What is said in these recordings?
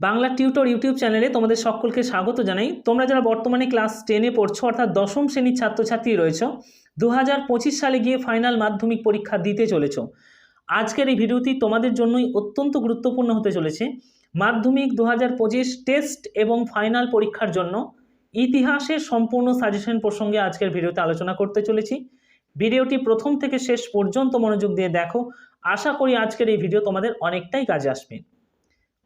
Bangla tutor YouTube চ্যানেলে তোমাদের সকলকে স্বাগত জানাই। তোমরা যারা বর্তমানে ক্লাস টেনে পড়ছো, অর্থাৎ দশম শ্রেণির ছাত্রছাত্রী রয়েছ দু হাজার পঁচিশ সালে গিয়ে ফাইনাল মাধ্যমিক পরীক্ষা দিতে চলেছ। আজকের এই ভিডিওটি তোমাদের জন্যই অত্যন্ত গুরুত্বপূর্ণ হতে চলেছে। মাধ্যমিক দু হাজার পঁচিশ টেস্ট এবং ফাইনাল পরীক্ষার জন্য ইতিহাসের সম্পূর্ণ সাজেশন প্রসঙ্গে আজকের ভিডিওতে আলোচনা করতে চলেছি। ভিডিওটি প্রথম থেকে শেষ পর্যন্ত মনোযোগ দিয়ে দেখো। আশা করি আজকের এই ভিডিও তোমাদের অনেকটাই কাজে আসবে।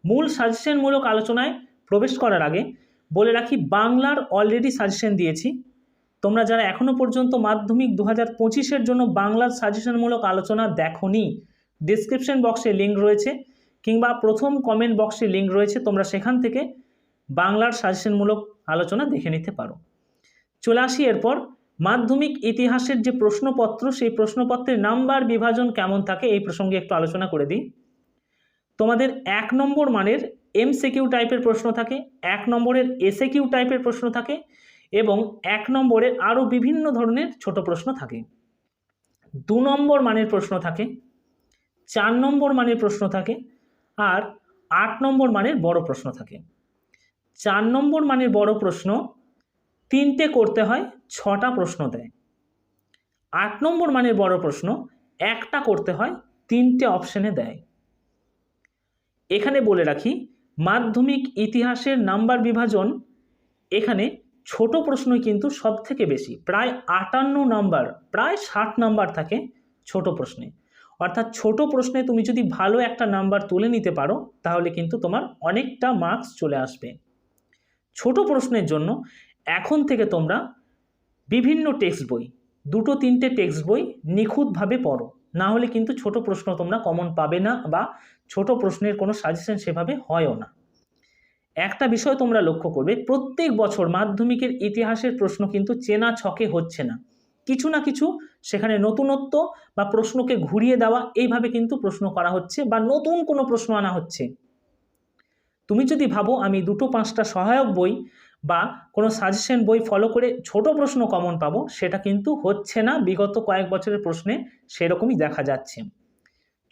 মূল সাজেশনমূলক আলোচনায় প্রবেশ করার আগে বলে রাখি, বাংলার অলরেডি সাজেশন দিয়েছি। তোমরা যারা এখনও পর্যন্ত মাধ্যমিক দু হাজার জন্য বাংলার সাজেশনমূলক আলোচনা দেখোনি ডিসক্রিপশন বক্সে লিঙ্ক রয়েছে কিংবা প্রথম কমেন্ট বক্সে লিঙ্ক রয়েছে, তোমরা সেখান থেকে বাংলার সাজেশনমূলক আলোচনা দেখে নিতে পারো। চলে আসি এরপর, মাধ্যমিক ইতিহাসের যে প্রশ্নপত্র, সেই প্রশ্নপত্রের নাম্বার বিভাজন কেমন থাকে, এই প্রসঙ্গে একটু আলোচনা করে দিই। তোমাদের এক নম্বর মানের এমসিকিউ টাইপের প্রশ্ন থাকে, এক নম্বরের এসএকিউ টাইপের প্রশ্ন থাকে এবং এক নম্বরের আরও বিভিন্ন ধরনের ছোট প্রশ্ন থাকে। দু নম্বর মানের প্রশ্ন থাকে, চার নম্বর মানের প্রশ্ন থাকে আর আট নম্বর মানের বড় প্রশ্ন থাকে। চার নম্বর মানের বড় প্রশ্ন তিনটে করতে হয়, ছটা প্রশ্ন দেয়। আট নম্বর মানের বড় প্রশ্ন একটা করতে হয়, তিনটে অপশানে দেয়। এখানে বলে রাখি, মাধ্যমিক ইতিহাসের নাম্বার বিভাজন এখানে ছোট প্রশ্নই কিন্তু সব থেকে বেশি। প্রায় আটান্ন নাম্বার, প্রায় ষাট নাম্বার থাকে ছোট প্রশ্নে। অর্থাৎ ছোট প্রশ্নে তুমি যদি ভালো একটা নাম্বার তুলে নিতে পারো, তাহলে কিন্তু তোমার অনেকটা মার্কস চলে আসবে। ছোট প্রশ্নের জন্য এখন থেকে তোমরা বিভিন্ন টেক্সট বই, দুটো তিনটে টেক্সট বই নিখুঁতভাবে পড়ো। না হলে কিন্তু ছোট প্রশ্ন তোমরা কমন পাবে না বা ছোট প্রশ্নের কোনো সাজেশন সেভাবে হয়ও না। একটা বিষয় তোমরা লক্ষ্য করবে, প্রত্যেক বছর মাধ্যমিকের ইতিহাসের প্রশ্ন কিন্তু চেনা ছকে হচ্ছে না। কিছু না কিছু সেখানে নতুনত্ব বা প্রশ্নকে ঘুরিয়ে দেওয়া, এইভাবে কিন্তু প্রশ্ন করা হচ্ছে বা নতুন কোনো প্রশ্ন আনা হচ্ছে। তুমি যদি ভাবো আমি দুটো পাঁচটা সহায়ক বই বা কোনো সাজেশন বই ফলো করে ছোট প্রশ্ন কমন পাবো, সেটা কিন্তু হচ্ছে না। বিগত কয়েক বছরের প্রশ্নে সেরকমই দেখা যাচ্ছে।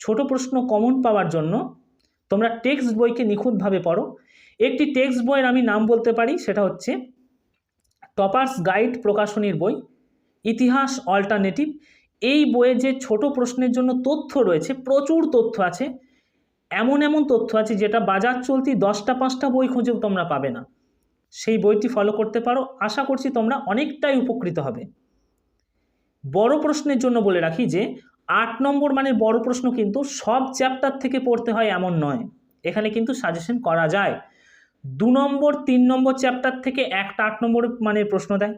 ছোট প্রশ্ন কমন পাওয়ার জন্য তোমরা টেক্সট বইকে নিখুঁতভাবে পড়ো। একটি টেক্সট বইয়ের আমি নাম বলতে পারি, সেটা হচ্ছে টপার্স গাইড প্রকাশনীর বই, ইতিহাস অল্টারনেটিভ এই বইয়ে যে ছোট প্রশ্নের জন্য তথ্য রয়েছে, প্রচুর তথ্য আছে, এমন এমন তথ্য আছে যেটা বাজার চলতি দশটা পাঁচটা বই খুঁজেও তোমরা পাবে না। সেই বইটি ফলো করতে পারো। আশা করছি তোমরা অনেকটাই উপকৃত হবে। বড় প্রশ্নের জন্য বলে রাখি যে, আট নম্বর মানে বড় প্রশ্ন কিন্তু সব চ্যাপ্টার থেকে পড়তে হয় এমন নয়। এখানে কিন্তু সাজেশন করা যায়। দু নম্বর, তিন নম্বর চ্যাপ্টার থেকে একটা আট নম্বর মানের প্রশ্ন দেয়।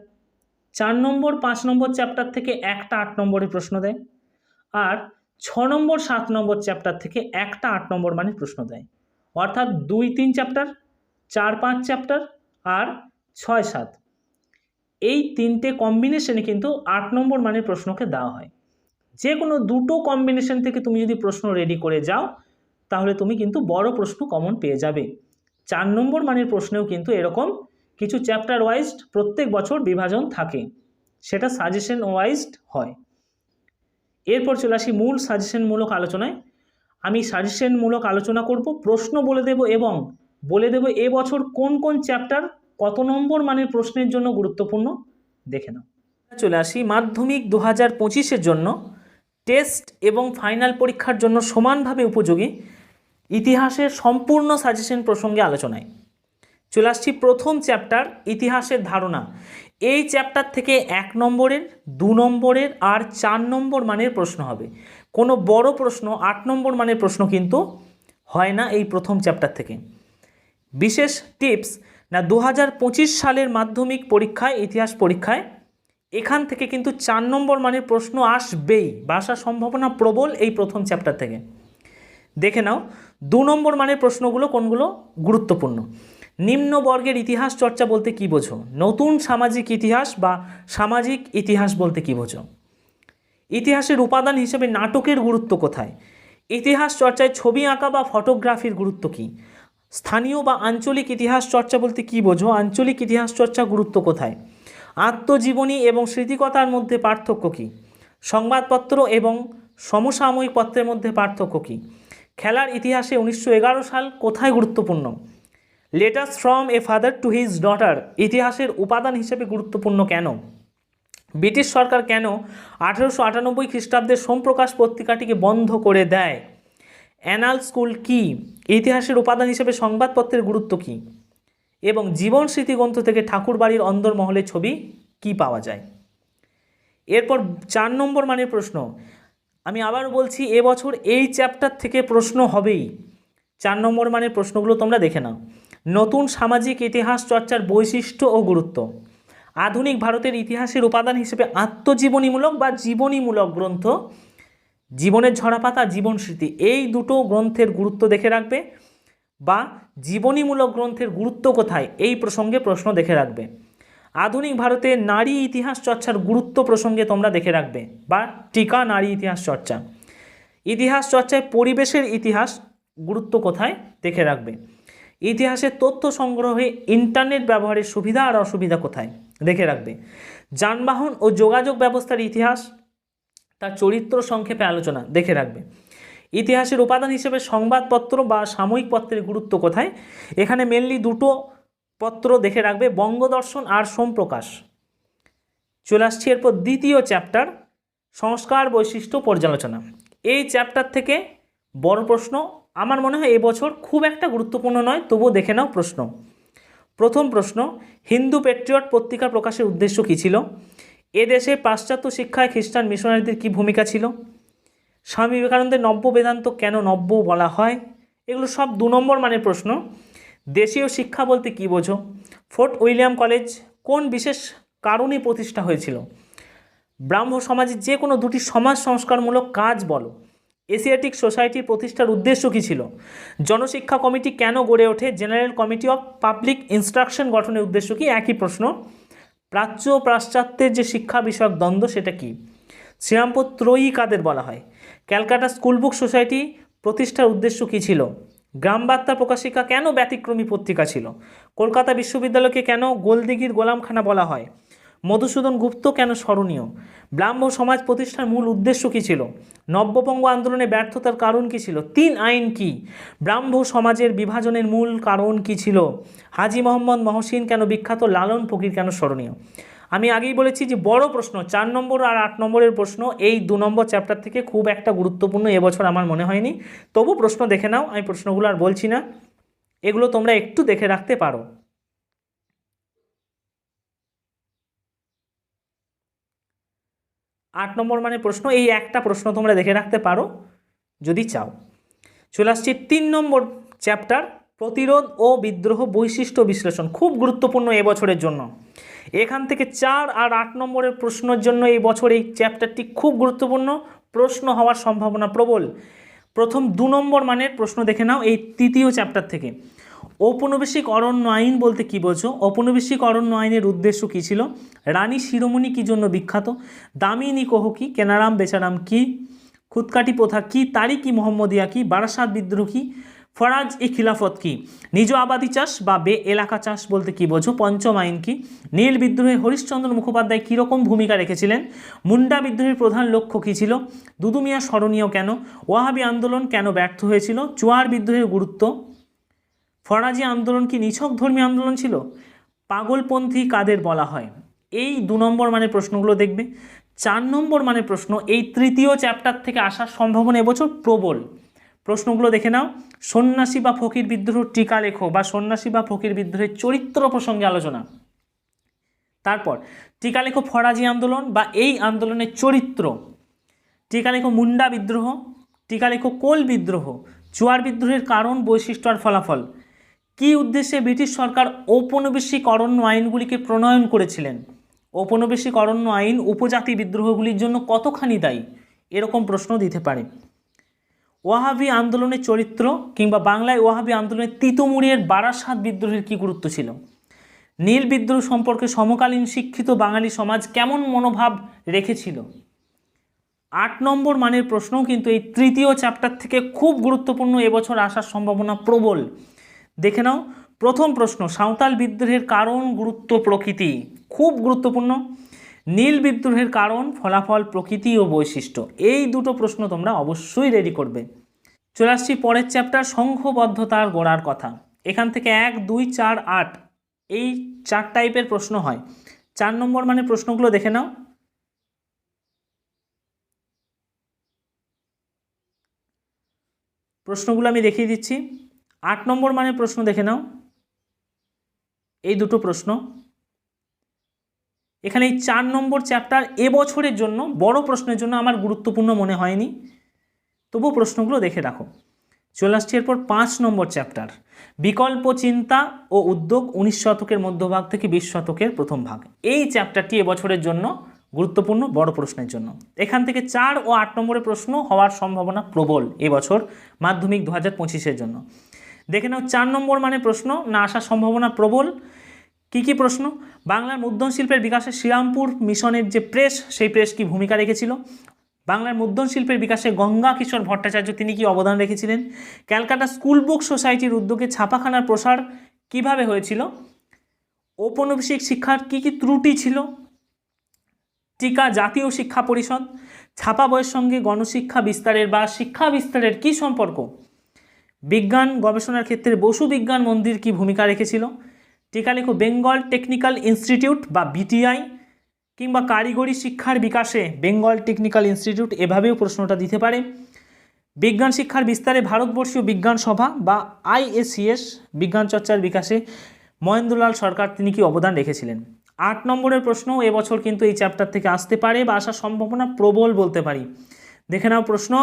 চার নম্বর, পাঁচ নম্বর চ্যাপ্টার থেকে একটা আট নম্বরের প্রশ্ন দেয়। আর ছ নম্বর, সাত নম্বর চ্যাপ্টার থেকে একটা আট নম্বর মানের প্রশ্ন দেয়। অর্থাৎ দুই, তিন চ্যাপ্টার চার, পাঁচ চ্যাপ্টার আর ছয় সাত। এই তিনটে কম্বিনেশনে কিন্তু আট নম্বর মানের প্রশ্নকে দেওয়া হয়। যে কোনো দুটো কম্বিনেশন থেকে তুমি যদি প্রশ্ন রেডি করে যাও, তাহলে তুমি কিন্তু বড় প্রশ্ন কমন পেয়ে যাবে। চার নম্বর মানের প্রশ্নেও কিন্তু এরকম কিছু চ্যাপ্টার ওয়াইজড প্রত্যেক বছর বিভাজন থাকে, সেটা সাজেশন ওয়াইজড হয়। এরপর চলে আসি মূল সাজেশনমূলক আলোচনায়। আমি সাজেশনমূলক আলোচনা করব, প্রশ্ন বলে দেব এবং বলে দেব এবছর কোন কোন চ্যাপ্টার কত নম্বর মানের প্রশ্নের জন্য গুরুত্বপূর্ণ? দেখে নাও। চলে আসি, মাধ্যমিক দু হাজার পঁচিশের জন্য টেস্ট এবং ফাইনাল পরীক্ষার জন্য সমানভাবে উপযোগী ইতিহাসের সম্পূর্ণ সাজেশন প্রসঙ্গে আলোচনায়। চলে আসছি প্রথম চ্যাপ্টার ইতিহাসের ধারণা। এই চ্যাপ্টার থেকে এক নম্বরের, দু নম্বরের আর চার নম্বর মানের প্রশ্ন হবে। কোনো বড় প্রশ্ন, আট নম্বর মানের প্রশ্ন কিন্তু হয় না এই প্রথম চ্যাপ্টার থেকে। বিশেষ টিপস, না দু হাজার পঁচিশ সালের মাধ্যমিক পরীক্ষায়, ইতিহাস পরীক্ষায়, এখান থেকে কিন্তু চার নম্বর মানের প্রশ্ন আসবেই। বা আসার সম্ভাবনা প্রবল এই প্রথম চ্যাপ্টার থেকে। দেখে নাও, দু নম্বর মানের প্রশ্নগুলো কোনগুলো? গুরুত্বপূর্ণ। নিম্ন বর্গের ইতিহাস চর্চা বলতে কী বোঝো? নতুন সামাজিক ইতিহাস বা সামাজিক ইতিহাস বলতে কী বোঝো? ইতিহাসের উপাদান হিসেবে নাটকের গুরুত্ব কোথায়? ইতিহাস চর্চায় ছবি আঁকা বা ফটোগ্রাফির গুরুত্ব কী? স্থানীয় বা আঞ্চলিক ইতিহাস চর্চা বলতে কী বোঝো? আঞ্চলিক ইতিহাস চর্চা গুরুত্ব কোথায়? আত্মজীবনী এবং স্মৃতিকতার মধ্যে পার্থক্য কী? সংবাদপত্র এবং সমসাময়িক পত্রের মধ্যে পার্থক্য কী? খেলার ইতিহাসে উনিশশো এগারো সাল কোথায় গুরুত্বপূর্ণ? Letters from a father to his daughter ইতিহাসের উপাদান হিসেবে গুরুত্বপূর্ণ কেন? ব্রিটিশ সরকার কেন আঠেরোশো আটানব্বই খ্রিস্টাব্দে সোমপ্রকাশ পত্রিকাটিকে বন্ধ করে দেয়? অ্যানাল স্কুল কি? ইতিহাসের উপাদান হিসেবে সংবাদপত্রের গুরুত্ব কী? এবং জীবন স্মৃতিগ্রন্থ থেকে ঠাকুরবাড়ির অন্দরমহলের ছবি কি পাওয়া যায়? এরপর চার নম্বর মানের প্রশ্ন। আমি আবার বলছি, এবছর এই চ্যাপ্টার থেকে প্রশ্ন হবেই। চার নম্বর মানের প্রশ্নগুলো তোমরা দেখে নাও। নতুন সামাজিক ইতিহাস চর্চার বৈশিষ্ট্য ও গুরুত্ব। আধুনিক ভারতের ইতিহাসের উপাদান হিসেবে আত্মজীবনীমূলক বা জীবনীমূলক গ্রন্থ জীবনের ঝরাপাতা, জীবন স্মৃতি, এই দুটো গ্রন্থের গুরুত্ব দেখে রাখবে বা জীবনীমূলক গ্রন্থের গুরুত্ব কোথায়, এই প্রসঙ্গে প্রশ্ন দেখে রাখবে। আধুনিক ভারতে নারী ইতিহাস চর্চার গুরুত্ব প্রসঙ্গে তোমরা দেখে রাখবে বা টিকা নারী ইতিহাস চর্চা। ইতিহাস চর্চায় পরিবেশের ইতিহাস গুরুত্ব কোথায় দেখে রাখবে। ইতিহাসের তথ্য সংগ্রহে ইন্টারনেট ব্যবহারের সুবিধা আর অসুবিধা কোথায় দেখে রাখবে। যানবাহন ও যোগাযোগ ব্যবস্থার ইতিহাস তার চরিত্র সংক্ষেপে আলোচনা, দেখে রাখবে। ইতিহাসের উপাদান হিসেবে সংবাদপত্র বা সাময়িক পত্রের গুরুত্ব কোথায়? এখানে মেনলি দুটো পত্র দেখে রাখবে, বঙ্গদর্শন আর সোমপ্রকাশ। চলে আসছি এরপর দ্বিতীয় চ্যাপ্টার সংস্কার বৈশিষ্ট্য পর্যালোচনা। এই চ্যাপ্টার থেকে বড় প্রশ্ন, আমার মনে হয় এবছর খুব একটা গুরুত্বপূর্ণ নয়, তবুও দেখে নাও প্রশ্ন। প্রথম প্রশ্ন, হিন্দু পেট্রিয়ট পত্রিকা প্রকাশের উদ্দেশ্য কী ছিল? এদেশে পাশ্চাত্য শিক্ষায় খ্রিস্টান মিশনারিদের কী ভূমিকা ছিল? স্বামী বিবেকানন্দের নব্য বেদান্ত কেন নব্য বলা হয়? এগুলো সব দু নম্বর মানের প্রশ্ন। দেশীয় শিক্ষা বলতে কী বোঝো? ফোর্ট উইলিয়াম কলেজ কোন বিশেষ কারণে প্রতিষ্ঠা হয়েছিল? ব্রাহ্ম সমাজের যে কোনো দুটি সমাজ সংস্কারমূলক কাজ বলো। এশিয়াটিক সোসাইটির প্রতিষ্ঠার উদ্দেশ্য কী ছিল? জনশিক্ষা কমিটি কেন গড়ে ওঠে? General committee of public instruction গঠনের উদ্দেশ্য কি? একই প্রশ্ন। প্রাচ্য ও পাশ্চাত্যের যে শিক্ষা বিষয়ক দ্বন্দ্ব সেটা কি? শ্রীরামপুর ত্রয়ী কাদের বলা হয়? ক্যালকাটা স্কুল বুক সোসাইটি প্রতিষ্ঠার উদ্দেশ্য কী ছিল? গ্রামবার্তা প্রকাশিকা কেন ব্যতিক্রমী পত্রিকা ছিল? কলকাতা বিশ্ববিদ্যালয়কে কেন গোলদিগির গোলামখানা বলা হয়? মধুসূদন গুপ্ত কেন স্মরণীয়? ব্রাহ্ম সমাজ প্রতিষ্ঠার মূল উদ্দেশ্য কী ছিল? নব্যবঙ্গ আন্দোলনে ব্যর্থতার কারণ কী ছিল? তিন আইন কি? ব্রাহ্ম সমাজের বিভাজনের মূল কারণ কী ছিল? হাজি মোহাম্মদ মহসিন কেন বিখ্যাত লালন ফকির কেন স্মরণীয়? আমি আগেই বলেছি যে বড় প্রশ্ন, চার নম্বর আর আট নম্বরের প্রশ্ন, এই দু নম্বর চ্যাপ্টার থেকে খুব একটা গুরুত্বপূর্ণ এবছর আমার মনে হয়নি। তবু প্রশ্ন দেখে নাও, আমি প্রশ্নগুলো আর বলছি না। এগুলো তোমরা একটু দেখে রাখতে পারো। আট নম্বর মানে প্রশ্ন, এই একটা প্রশ্ন তোমরা দেখে রাখতে পারো, যদি চাও। চলে আসছি তিন নম্বর চ্যাপ্টার প্রতিরোধ ও বিদ্রোহ বৈশিষ্ট্য বিশ্লেষণ, খুব গুরুত্বপূর্ণ এবছরের জন্য। এখান থেকে চার আর আট নম্বরের প্রশ্নের জন্য এই বছর এই চ্যাপ্টারটি খুব গুরুত্বপূর্ণ, প্রশ্ন হওয়ার সম্ভাবনা প্রবল। প্রথম দু নম্বর মানের প্রশ্ন দেখে নাও এই তৃতীয় চ্যাপ্টার থেকে। ঔপনিবেশিক অরণ্য আইন বলতে কী বোঝো? ঔপনিবেশিক অরণ্য আইনের উদ্দেশ্য কী ছিল? রানী শিরোমণি কী জন্য বিখ্যাত? দামিনী কোহ কি? কেনারাম বেচারাম কি? খুদকাটি প্রথা কি? তারিকি মোহাম্মদিয়া কি? বারাসাত বিদ্রোহ কি? ফরাজ ই খিলাফত কি? নিজ আবাদি চাষ বা বে এলাকা চাষ বলতে কি বোঝো? পঞ্চম আইন কি? নীল বিদ্রোহে হরিশ্চন্দ্র মুখোপাধ্যায় কীরকম ভূমিকা রেখেছিলেন? মুন্ডা বিদ্রোহের প্রধান লক্ষ্য কী ছিল? দুদুমিয়া স্মরণীয় কেন? ওয়াহাবি আন্দোলন কেন ব্যর্থ হয়েছিল? চুয়ার বিদ্রোহের গুরুত্ব? ফরাজি আন্দোলন কি নিছক ধর্মী আন্দোলন ছিল? পাগলপন্থী কাদের বলা হয়? এই দু নম্বর মানে প্রশ্নগুলো দেখবে। চার নম্বর মানে প্রশ্ন, এই তৃতীয় চ্যাপ্টার থেকে আসার সম্ভাবনা এবছর প্রবল। প্রশ্নগুলো দেখে নাও। সন্ন্যাসী বা ফকির বিদ্রোহ টিকা লেখো বা সন্ন্যাসী বা ফকির বিদ্রোহের চরিত্র প্রসঙ্গে আলোচনা। তারপর, টিকা লেখো ফরাজি আন্দোলন বা এই আন্দোলনের চরিত্র। টিকা লেখো মুন্ডা বিদ্রোহ, টিকা লেখো কোল বিদ্রোহ চুয়ার বিদ্রোহের কারণ বৈশিষ্ট্য আর ফলাফল। কী উদ্দেশ্যে ব্রিটিশ সরকার ঔপনিবেশিক অরণ্য আইনগুলিকে প্রণয়ন করেছিলেন? ঔপনিবেশিক অরণ্য আইন উপজাতি বিদ্রোহগুলির জন্য কতখানি দায়ী? এরকম প্রশ্ন দিতে পারে। ওয়াহাবি আন্দোলনের চরিত্র কিংবা বাংলায় ওয়াহাবি আন্দোলনের তিতুমুড়িয়ের বারাসাত বিদ্রোহের কী গুরুত্ব ছিল? নীল বিদ্রোহ সম্পর্কে সমকালীন শিক্ষিত বাঙালি সমাজ কেমন মনোভাব রেখেছিল? আট নম্বর মানের প্রশ্নও কিন্তু এই তৃতীয় চ্যাপ্টার থেকে খুব গুরুত্বপূর্ণ এবছর আসার সম্ভাবনা প্রবল। দেখে নাও। প্রথম প্রশ্ন, সাঁওতাল বিদ্রোহের কারণ, গুরুত্ব, প্রকৃতি। খুব গুরুত্বপূর্ণ। নীল বিদ্রোহের কারণ, ফলাফল, প্রকৃতি ও বৈশিষ্ট্য। এই দুটো প্রশ্ন তোমরা অবশ্যই রেডি করবে। চলে আসছি পরের চ্যাপ্টার সংঘবদ্ধতার গোড়ার কথা। এখান থেকে এক, দুই, চার, আট, এই চার টাইপের প্রশ্ন হয়। চার নম্বর মানে প্রশ্নগুলো দেখে নাও। প্রশ্নগুলো আমি দেখিয়ে দিচ্ছি। আট নম্বর মানে প্রশ্ন দেখে নাও। এই দুটো প্রশ্ন। এখানে এই চার নম্বর চ্যাপ্টার এবছরের জন্য বড় প্রশ্নের জন্য আমার গুরুত্বপূর্ণ মনে হয়নি। তবু প্রশ্নগুলো দেখে রাখো। চলে আসছি এরপর পাঁচ নম্বর চ্যাপ্টার বিকল্প চিন্তা ও উদ্যোগ উনিশ শতকের মধ্যভাগ থেকে বিশ শতকের প্রথম ভাগ। এই চ্যাপ্টারটি এবছরের জন্য গুরুত্বপূর্ণ বড় প্রশ্নের জন্য। এখান থেকে চার ও আট নম্বরের প্রশ্ন হওয়ার সম্ভাবনা প্রবল এবছর মাধ্যমিক দু হাজার পঁচিশের জন্য। দেখে নাও, চার নম্বর মানে প্রশ্ন, না আসার সম্ভাবনা প্রবল। কি কি প্রশ্ন? বাংলার মুদ্রণ শিল্পের বিকাশে শ্রীরামপুর মিশনের যে প্রেস, সেই প্রেস কি ভূমিকা রেখেছিল? বাংলার মুদ্রণ শিল্পের বিকাশে গঙ্গা কিশোর ভট্টাচার্য তিনি কি অবদান রেখেছিলেন? ক্যালকাটা স্কুল বুক সোসাইটির উদ্যোগে ছাপাখানার প্রসার কীভাবে হয়েছিল? ঔপনিবেশিক শিক্ষার কি কি ত্রুটি ছিল? টিকা জাতীয় শিক্ষা পরিষদ, ছাপা বইয়ের সঙ্গে গণশিক্ষা বিস্তারের বা শিক্ষা বিস্তারের কি সম্পর্ক? বিজ্ঞান গবেষণার ক্ষেত্রে বসু বিজ্ঞান মন্দির কি ভূমিকা রেখেছিল? টিকা লেখো বেঙ্গল টেকনিক্যাল ইনস্টিটিউট বা বিটিআই কিংবা কারিগরি শিক্ষার বিকাশে বেঙ্গল টেকনিক্যাল ইনস্টিটিউট এভাবেও প্রশ্নটা দিতে পারে। বিজ্ঞান শিক্ষার বিস্তারে ভারতবর্ষীয় বিজ্ঞান সভা বা আইএসিএস বিজ্ঞান চর্চার বিকাশে মহেন্দ্রলাল সরকার তিনি কি অবদান রেখেছিলেন? আট নম্বরের প্রশ্ন, এবছর কিন্তু এই চ্যাপ্টার থেকে আসতে পারে বা আসার সম্ভাবনা প্রবল বলতে পারি। দেখে নাও প্রশ্ন।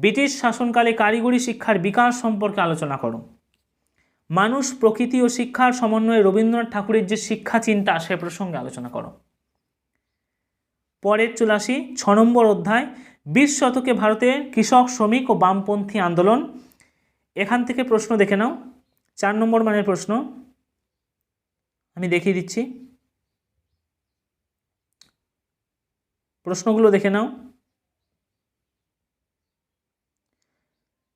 ব্রিটিশ শাসনকালে কারিগরি শিক্ষার বিকাশ সম্পর্কে আলোচনা করো। মানুষ প্রকৃতি ও শিক্ষার সমন্বয়ে রবীন্দ্রনাথ ঠাকুরের যে শিক্ষা চিন্তা, সে প্রসঙ্গে আলোচনা করো। পরের চলে আসি ছ নম্বর অধ্যায়, বিশ শতকে ভারতের কৃষক, শ্রমিক ও বামপন্থী আন্দোলন। এখান থেকে প্রশ্ন দেখে নাও। চার নম্বর মানের প্রশ্ন। আমি দেখিয়ে দিচ্ছি। প্রশ্নগুলো দেখে নাও।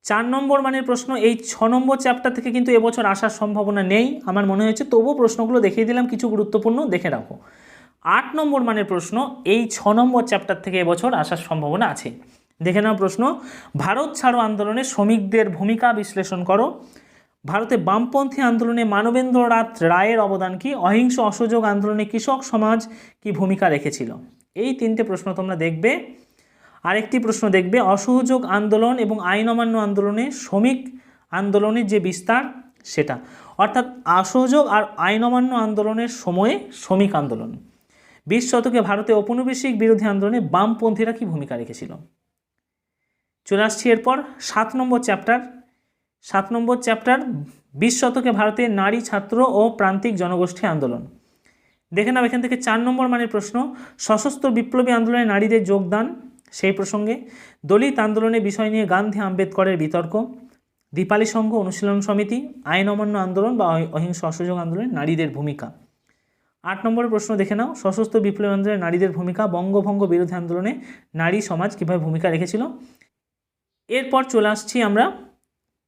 চার নম্বর মানের প্রশ্ন, এই ছ নম্বর চ্যাপ্টার থেকে কিন্তু এবছর আসার সম্ভাবনা নেই। আমার মনে হয়েছে তবুও প্রশ্নগুলো দেখিয়ে দিলাম, কিছু গুরুত্বপূর্ণ দেখে রাখো। আট নম্বর মানের প্রশ্ন, এই ছ নম্বর চ্যাপ্টার থেকে এবছর আসার সম্ভাবনা আছে। দেখে নাও প্রশ্ন, ভারত ছাড়ো আন্দোলনে শ্রমিকদের ভূমিকা বিশ্লেষণ করো। ভারতে বামপন্থী আন্দোলনে মানবেন্দ্রনাথ রায়ের অবদান কি? অহিংস অসহযোগ আন্দোলনে কৃষক সমাজ কি ভূমিকা রেখেছিল? এই তিনটে প্রশ্ন তোমরা দেখবে। আরেকটি প্রশ্ন দেখবে, অসহযোগ আন্দোলন এবং আইন অমান্য আন্দোলনে শ্রমিক আন্দোলনের যে বিস্তার, সেটা। অর্থাৎ অসহযোগ আর আইন অমান্য আন্দোলনের সময়ে শ্রমিক আন্দোলন। বিশ শতকে ভারতে ঔপনিবেশিক বিরোধী আন্দোলনে বামপন্থীরা কি ভূমিকা রেখেছিল? চলে আসছি এরপর, সাত নম্বর চ্যাপ্টার। সাত নম্বর চ্যাপ্টার, বিশ শতকে ভারতে নারী, ছাত্র ও প্রান্তিক জনগোষ্ঠী আন্দোলন। দেখে নাও এখান থেকে চার নম্বর মানের প্রশ্ন। সশস্ত্র বিপ্লবী আন্দোলনে নারীদের যোগদান সেই প্রসঙ্গে দলিত আন্দোলনের বিষয় নিয়ে গান্ধী আম্বেদকরের বিতর্ক, দীপালি সংঘ অনুশীলন সমিতি, আইন অমান্য আন্দোলন বা অহিংস অসহযোগ আন্দোলনে নারীদের ভূমিকা। আট নম্বরের প্রশ্ন দেখে নাও। সশস্ত্র বিপ্লবী আন্দোলনে নারীদের ভূমিকা, বঙ্গভঙ্গ বিরোধী আন্দোলনে নারী সমাজ কীভাবে ভূমিকা রেখেছিল? এরপর চলে আসছি আমরা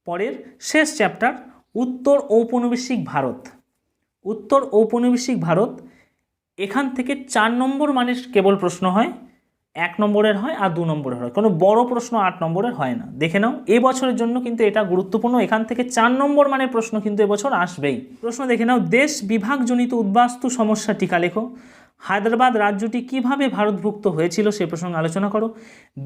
পরের শেষ চ্যাপ্টার, উত্তর ঔপনিবেশিক ভারত। উত্তর ঔপনিবেশিক ভারত, এখান থেকে চার নম্বর মানের কেবল প্রশ্ন হয় এক নম্বরের হয় আর দু নম্বরের হয়। কোনো বড় প্রশ্ন আট নম্বরের হয় না। দেখে নাও এবছরের জন্য কিন্তু এটা গুরুত্বপূর্ণ। এখান থেকে চার নম্বর মানের প্রশ্ন কিন্তু এবছর আসবেই। প্রশ্ন দেখে নাও, দেশ বিভাগজনিত উদ্বাস্তু সমস্যা টিকা লেখো। হায়দ্রাবাদ রাজ্যটি কীভাবে ভারতভুক্ত হয়েছিল সে প্রসঙ্গে আলোচনা করো।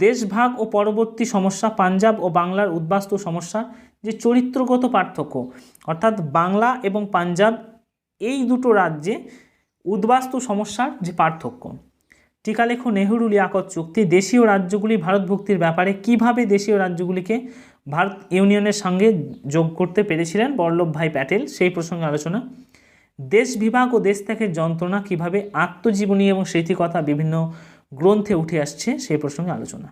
দেশভাগ ও পরবর্তী সমস্যা পাঞ্জাব ও বাংলার উদ্বাস্তু সমস্যা যে চরিত্রগত পার্থক্য, অর্থাৎ বাংলা এবং পাঞ্জাব এই দুটো রাজ্যে উদ্বাস্তু সমস্যার যে পার্থক্য। টিকালেখ নেহরু লিয়াকত চুক্তি দেশীয় রাজ্যগুলি ভারতভুক্তির ব্যাপারে কীভাবে দেশীয় রাজ্যগুলিকে ভারত ইউনিয়নের সঙ্গে যোগ করতে পেরেছিলেন? বল্লভভাই প্যাটেল, সেই প্রসঙ্গে আলোচনা। দেশ বিভাগ ও দেশ থেকে যন্ত্রণা কীভাবে আত্মজীবনী এবং স্মৃতিকথা বিভিন্ন গ্রন্থে উঠে আসছে, সেই প্রসঙ্গে আলোচনা।